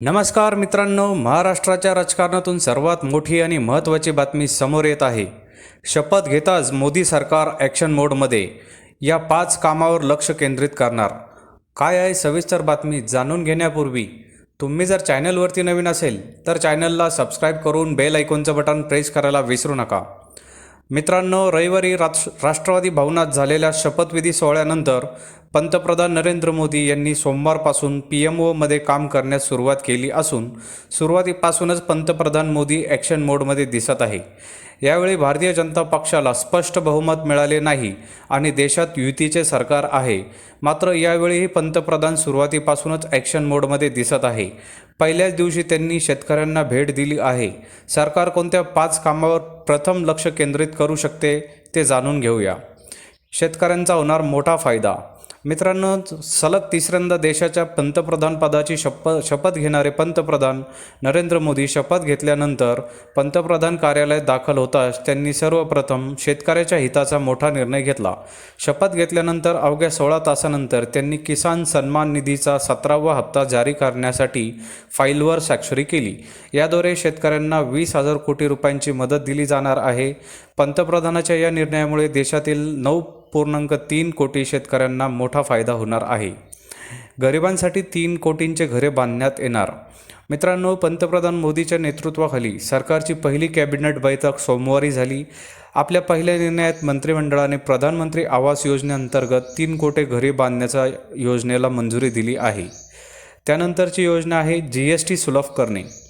नमस्कार मित्रांनो महाराष्ट्राच्या राजकारणातून सर्वात मोठी आणि महत्त्वाची बातमी समोर येत आहे. शपथ घेताच मोदी सरकार ॲक्शन मोडमध्ये या पाच कामावर लक्ष केंद्रित करणार. काय आहे सविस्तर बातमी जाणून घेण्यापूर्वी तुम्ही जर चॅनलवरती नवीन असेल तर चॅनलला सबस्क्राईब करून बेल ऐकॉनचं बटन प्रेस करायला विसरू नका. मित्रांनो रविवारी राष्ट्र राष्ट्रवादी भवनात झालेल्या शपथविधी सोहळ्यानंतर पंतप्रधान नरेंद्र मोदी यांनी सोमवारपासून पी एम ओमध्ये काम करण्यास सुरुवात केली असून सुरुवातीपासूनच पंतप्रधान मोदी ॲक्शन मोडमध्ये दिसत आहे. यावेळी भारतीय जनता पक्षाला स्पष्ट बहुमत मिळाले नाही आणि देशात युतीचे सरकार आहे. मात्र यावेळीही पंतप्रधान सुरुवातीपासूनच ॲक्शन मोडमध्ये दिसत आहे. पहिल्याच दिवशी त्यांनी शेतकऱ्यांना भेट दिली आहे. सरकार कोणत्या पाच कामावर प्रथम लक्ष केंद्रित करू शकते ते जाणून घेऊया. शेतकऱ्यांचा होणार मोठा फायदा. मित्रांनो सलग तिसऱ्यांदा देशाच्या पंतप्रधानपदाची शप शपथ घेणारे पंतप्रधान नरेंद्र मोदी शपथ घेतल्यानंतर पंतप्रधान कार्यालयात दाखल होताच त्यांनी सर्वप्रथम शेतकऱ्याच्या हिताचा मोठा निर्णय घेतला. शपथ घेतल्यानंतर अवघ्या सोळा तासानंतर त्यांनी किसान सन्मान निधीचा सतरावा हप्ता जारी करण्यासाठी फाईलवर स्वाक्षरी केली. याद्वारे शेतकऱ्यांना वीस हजार कोटी रुपयांची मदत दिली जाणार आहे. पंतप्रधानाच्या या निर्णयामुळे देशातील नऊ पूर्णांक तीन कोटी शेतकऱ्यांना मोठा फायदा होणार आहे. गरिबांसाठी तीन कोटींचे घरे बांधण्यात येणार. मित्रांनो पंतप्रधान मोदीच्या नेतृत्वाखाली सरकारची पहिली कॅबिनेट बैठक सोमवारी झाली. आपल्या पहिल्या निर्णयात मंत्रिमंडळाने प्रधानमंत्री आवास योजनेअंतर्गत तीन कोटी घरे बांधण्याच्या योजनेला मंजुरी दिली आहे. त्यानंतरची योजना आहे जी एस टी सुलभ करणे.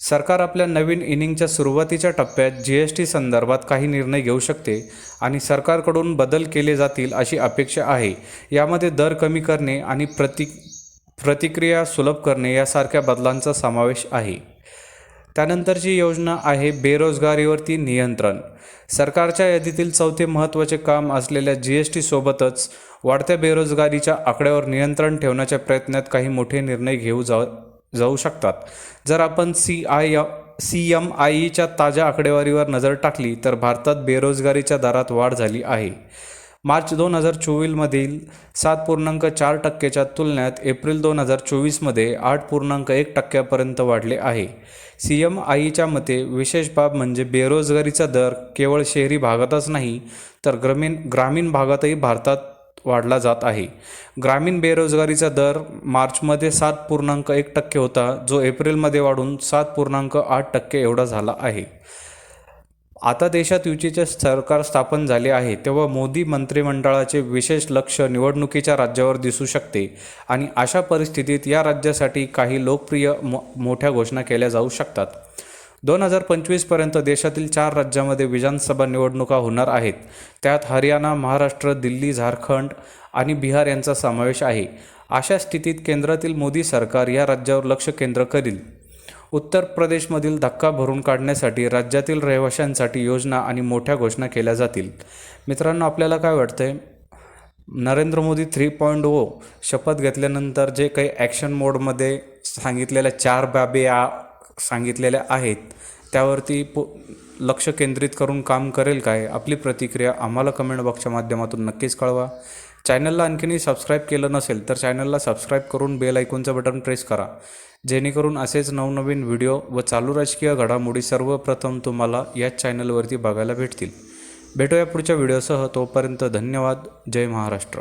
सरकार आपल्या नवीन इनिंगच्या सुरुवातीच्या टप्प्यात जी एस टी संदर्भात काही निर्णय घेऊ शकते आणि सरकारकडून बदल केले जातील अशी अपेक्षा आहे. यामध्ये दर कमी करणे आणि प्रति प्रतिक्रिया सुलभ करणे यासारख्या बदलांचा समावेश आहे. त्यानंतरची योजना आहे बेरोजगारीवरती नियंत्रण. सरकारच्या यादीतील चौथे महत्त्वाचे काम असलेल्या जी एस टीसोबतच वाढत्या बेरोजगारीच्या आकड्यावर नियंत्रण ठेवण्याच्या प्रयत्नात काही मोठे निर्णय घेऊ जा जाऊ शकतात. जर आपण C I C M I ईच्या ताज्या आकडेवारीवर नजर टाकली तर भारतात बेरोजगारीच्या दरात वाढ झाली आहे. मार्च दोन हजार चोवीसमधील सात पूर्णांक चार टक्क्याच्या तुलनेत एप्रिल दोन हजार चोवीसमध्ये आठ पूर्णांक एक टक्क्यापर्यंत वाढले आहे. सी एम आय ईच्या मते विशेष बाब म्हणजे बेरोजगारीचा दर केवळ शहरी भागातच नाही तर ग्रामीण ग्रामीण भागातही भारतात वाढला जात आहे. ग्रामीण बेरोजगारीचा दर मार्चमध्ये सात पूर्णांक एक टक्के होता जो एप्रिलमध्ये वाढून सात पूर्णांक आठ टक्के एवढा झाला आहे. आता देशात युतीचे सरकार स्थापन झाले आहे तेव्हा मोदी मंत्रिमंडळाचे विशेष लक्ष निवडणुकीच्या राज्यावर दिसू शकते आणि अशा परिस्थितीत या राज्यासाठी काही लोकप्रिय मो मोठ्या घोषणा केल्या जाऊ शकतात. दोन हजार पंचवीसपर्यंत देशातील चार राज्यामध्ये विधानसभा निवडणुका होणार आहेत. त्यात हरियाणा महाराष्ट्र दिल्ली झारखंड आणि बिहार यांचा समावेश आहे. अशा स्थितीत केंद्रातील मोदी सरकार या राज्यावर लक्ष केंद्र करील. उत्तर प्रदेशमधील धक्का भरून काढण्यासाठी राज्यातील रहिवाशांसाठी योजना आणि मोठ्या घोषणा केल्या जातील. मित्रांनो आपल्याला काय वाटतंय? Narendra Modi three point O शपथ घेतल्यानंतर जे काही ॲक्शन मोडमध्ये सांगितलेल्या चार बाबी आ सांगितलेल्या आहेत. त्यावरती पो लक्ष केंद्रित करून काम करेल काय? आपली प्रतिक्रिया आम्हाला कमेंट बॉक्सच्या माध्यमातून नक्कीच कळवा. चॅनलला आणखीनही सबस्क्राईब केलं नसेल तर चॅनलला सबस्क्राईब करून बेल ऐकूनचं बटन प्रेस करा. जेणेकरून असेच नवनवीन व्हिडिओ व चालू राजकीय घडामोडी सर्वप्रथम तुम्हाला याच चॅनलवरती बघायला भेटतील. भेटूया पुढच्या व्हिडिओसह. तोपर्यंत धन्यवाद. जय महाराष्ट्र.